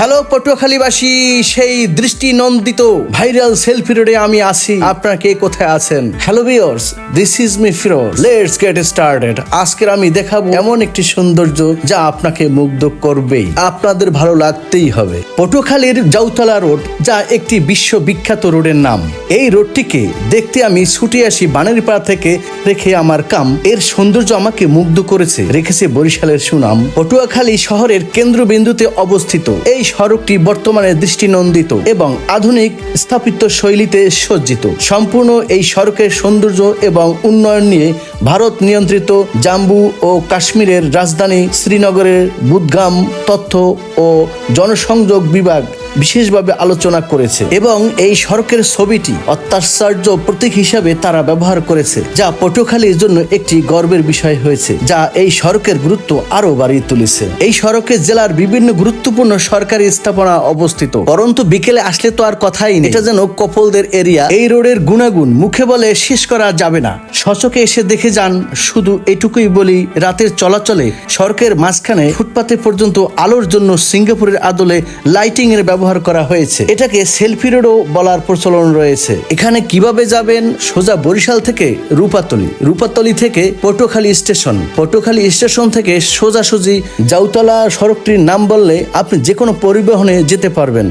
Hello পটুয়াখালীবাসী, সেই দৃষ্টি নন্দিত viral selfie রোডে আমি আছি। আপনারা কে কোথায় আছেন? Hello viewers this is me Firoz let's get started আজকের আমি দেখাবো এমন একটি সৌন্দর্য যা আপনাকে মুগ্ধ করবেই। আপনাদের ভালো লাগতেই হবে। পটুয়াখালীর জাউতলা রোড, যা একটি বিশ্ববিখ্যাত রোডের নাম। এই রোডটিকে দেখতে আমি ছুটে আসি বানেরপাড়া থেকে রেখে আমার কাম। এর সৌন্দর্য আমাকে মুগ্ধ করেছে। রেখেছে বরিশালের সুনাম। পটুয়াখালী শহরের কেন্দ্রবিন্দুতে অবস্থিত। এই সড়কটি বর্তমানে দৃষ্টিনন্দিত এবং আধুনিক স্থাপিত শৈলীতে সজ্জিত। সম্পূর্ণ এই সড়কের সৌন্দর্য এবং উন্নয়ন নিয়ে ভারত নিয়ন্ত্রিত জাম্বু ও কাশ্মীরের রাজধানী শ্রীনগরের বুদগাম তথ্য ও জনসংযোগ বিভাগ বিশেষভাবে আলোচনা করেছে এবং এই সড়কের ছবিটি অত্যাশ্চর্য প্রতীক হিসাবে তারা ব্যবহার করেছে, যা পটুয়াখালীর জন্য একটি গর্বের বিষয় হয়েছে, যা এই সড়কের গুরুত্ব আরও বাড়িয়ে তুলেছে। এই সড়কে জেলার বিভিন্ন গুরুত্বপূর্ণ সরকারি স্থাপনা অবস্থিত, পরন্তু বিকেলে আসলে তো আর কথাই নেই। এটা যেন কপলদের এরিয়া। এই রোডের গুণাগুণ মুখে বলে শেষ করা যাবে না। সচকে এসে দেখে যান, শুধু এটুকুই বলি, রাতের চলাচলে সড়কের মাঝখানে ফুটপাতে পর্যন্ত আলোর জন্য সিঙ্গাপুরের আদলে লাইটিং এর ব্যবহার করা হয়েছে। এটাকে সেলফি রোডও বলার প্রচলন রয়েছে। এখানে কীভাবে যাবেন? সোজা বরিশাল থেকে রূপাতলি। রূপাতলি থেকে পটোখালী স্টেশন। পটুখালী স্টেশন থেকে সোজাসুজি জাউতলা সড়কটির নাম বললে আপনি যে কোনো পরিবহনে যেতে পারবেন।